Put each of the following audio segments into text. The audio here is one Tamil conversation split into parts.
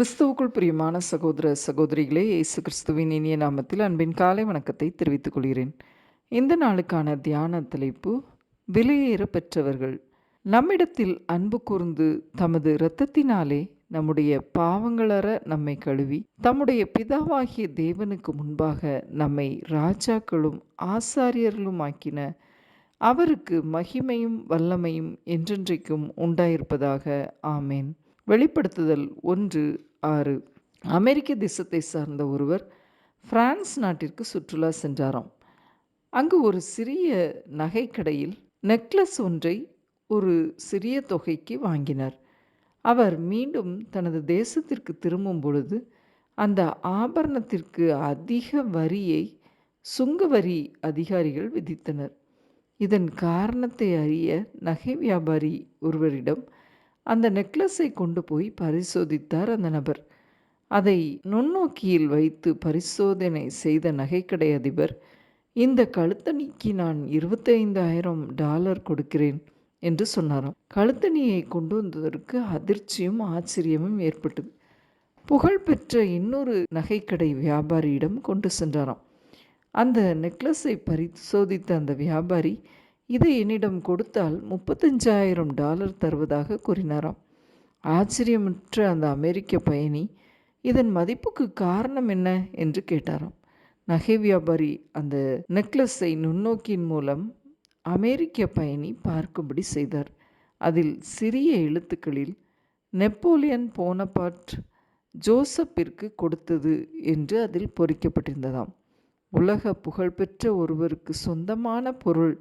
கிறிஸ்துவுக்குள் பிரியமான சகோதர சகோதரிகளே இயேசு கிறிஸ்துவின் இனிய நாமத்தில் அன்பின் காலை வணக்கத்தை தெரிவித்துக் கொள்கிறேன். இந்த நாளுக்கான தியான தலைப்பு விலையேற பெற்றவர்கள். நம்மிடத்தில் அன்பு கூர்ந்து தமது இரத்தத்தினாலே நம்முடைய பாவங்களற நம்மை கழுவி தம்முடைய பிதாவாகிய தேவனுக்கு முன்பாக நம்மை ராஜாக்களும் ஆசாரியர்களும் ஆக்கின அவருக்கு மகிமையும் வல்லமையும் என்றென்றைக்கும் உண்டாயிருப்பதாக ஆமேன். வெளிப்படுத்துதல் ஒன்று ஆறு. அமெரிக்க தேசத்தை சார்ந்த ஒருவர் பிரான்ஸ் நாட்டிற்கு சுற்றுலா சென்றாராம். அங்கு ஒரு சிறிய நகைக்கடையில் நெக்லஸ் ஒன்றை ஒரு சிறிய தொகைக்கு வாங்கினார். அவர் மீண்டும் தனது தேசத்திற்கு திரும்பும் பொழுது அந்த ஆபரணத்திற்கு அதிக வரியை சுங்க வரி அதிகாரிகள் விதித்தனர். இதன் காரணத்தை அறிய நகை வியாபாரி ஒருவரிடம் அந்த நெக்லஸை கொண்டு போய் பரிசோதித்தார் அந்த நபர். அதை நுண்ணோக்கியில் வைத்து பரிசோதனை செய்த நகைக்கடை அதிபர் இந்த கழுத்தணிக்கு நான் இருபத்தைந்தாயிரம் டாலர் கொடுக்கிறேன் என்று சொன்னாராம். கழுத்தணியை கொண்டு வந்ததற்கு அதிர்ச்சியும் ஆச்சரியமும் ஏற்பட்டது. புகழ்பெற்ற இன்னொரு நகைக்கடை வியாபாரியிடம் கொண்டு சென்றாராம். அந்த நெக்லஸை பரிசோதித்த அந்த வியாபாரி இது என்னிடம் கொடுத்தால் முப்பத்தஞ்சாயிரம் டாலர் தருவதாக கூறினாராம். ஆச்சரியமற்ற அந்த அமெரிக்க பயணி இதன் மதிப்புக்கு காரணம் என்ன என்று கேட்டாராம். நகை வியாபாரி அந்த நெக்லஸை நுண்ணோக்கின் மூலம் அமெரிக்க பயணி பார்க்கும்படி செய்தார். அதில் சிறிய எழுத்துக்களில் நெப்போலியன் போனபாட் ஜோசப்பிற்கு கொடுத்தது என்று அதில் பொறிக்கப்பட்டிருந்ததாம். உலக புகழ்பெற்ற ஒருவருக்கு சொந்தமான பொருள்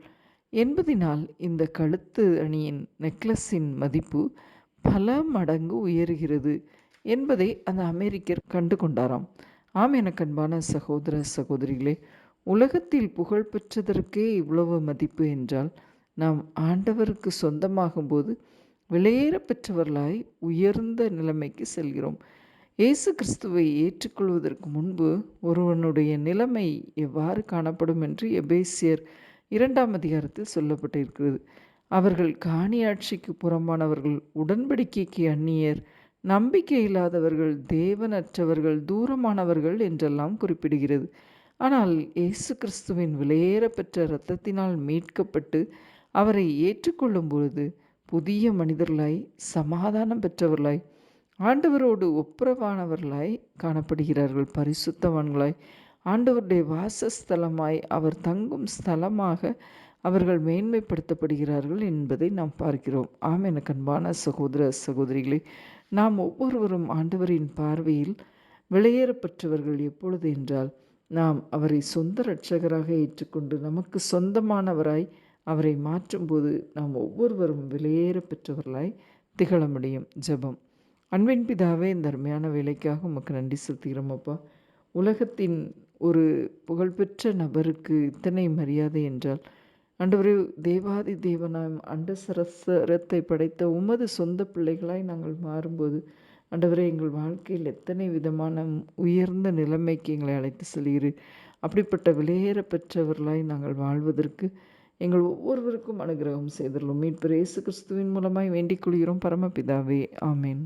என்பதினால் இந்த கழுத்து அணியின் நெக்லஸின் மதிப்பு பல மடங்கு உயர்கிறது என்பதை அந்த அமெரிக்கர் கண்டு கொண்டாராம். ஆம் எனக்கு அன்பான சகோதர சகோதரிகளே உலகத்தில் புகழ் பெற்றதற்கே இவ்வளவு மதிப்பு என்றால் நாம் ஆண்டவருக்கு சொந்தமாகும்போது விலையேற பெற்றவர்களாய் உயர்ந்த நிலைமைக்கு செல்கிறோம். இயேசு கிறிஸ்துவை ஏற்றுக்கொள்வதற்கு முன்பு ஒருவனுடைய நிலைமை எவ்வாறு காணப்படும் என்று எபேசியர் இரண்டாம் அதிகாரத்தில் சொல்லப்பட்டிருக்கிறது. அவர்கள் காணியாட்சிக்கு புறம்பானவர்கள் உடன்படிக்கைக்கு அந்நியர் நம்பிக்கை இல்லாதவர்கள் தேவனற்றவர்கள் தூரமானவர்கள் என்றெல்லாம் குறிப்பிடுகிறது. ஆனால் இயேசு கிறிஸ்துவின் விலையேறப்பெற்ற இரத்தத்தினால் மீட்கப்பட்டு அவரை ஏற்றுக்கொள்ளும் பொழுது புதிய மனிதர்களாய் சமாதானம் பெற்றவர்களாய் ஆண்டவரோடு ஒப்புரவானவர்களாய் காணப்படுகிறார்கள். பரிசுத்தவான்களாய் ஆண்டவருடைய வாசஸ்தலமாய் அவர் தங்கும் ஸ்தலமாக அவர்கள் மேன்மைப்படுத்தப்படுகிறார்கள் என்பதை நாம் பார்க்கிறோம். ஆம் என கண்பான சகோதர சகோதரிகளே நாம் ஒவ்வொருவரும் ஆண்டவரின் பார்வையில் வெளியேறப்பட்டவர்கள் எப்பொழுது என்றால் நாம் அவரை சொந்த இரட்சகராக ஏற்றுக்கொண்டு நமக்கு சொந்தமானவராய் அவரை மாற்றும்போது நாம் ஒவ்வொருவரும் வெளியேற பெற்றவர்களாய் திகழ முடியும் ஜபம். அன்பின் பிதாவே இந்த அருமையான வேலைக்காக உமக்கு நன்றி செலுத்துகிறோம் அப்பா. உலகத்தின் ஒரு புகழ்பெற்ற நபருக்கு இத்தனை மரியாதை என்றால் அண்டவரே தேவாதி தேவனாம் அண்ட சரசரத்தை படைத்த உமது சொந்த பிள்ளைகளாய் நாங்கள் மாறும்போது அண்டவரே எங்கள் வாழ்க்கையில் எத்தனை விதமான உயர்ந்த நிலைமைக்கு எங்களை அழைத்து செல்கிறீர். அப்படிப்பட்ட விலையேற பெற்றவர்களாய் நாங்கள் வாழ்வதற்கு எங்கள் ஒவ்வொருவருக்கும் அனுகிரகம் செய்துள்ளோம். மீட்பு இயேசு கிறிஸ்துவின் மூலமாய் வேண்டிக் கொள்கிறோம். பரமபிதாவே ஆமேன்.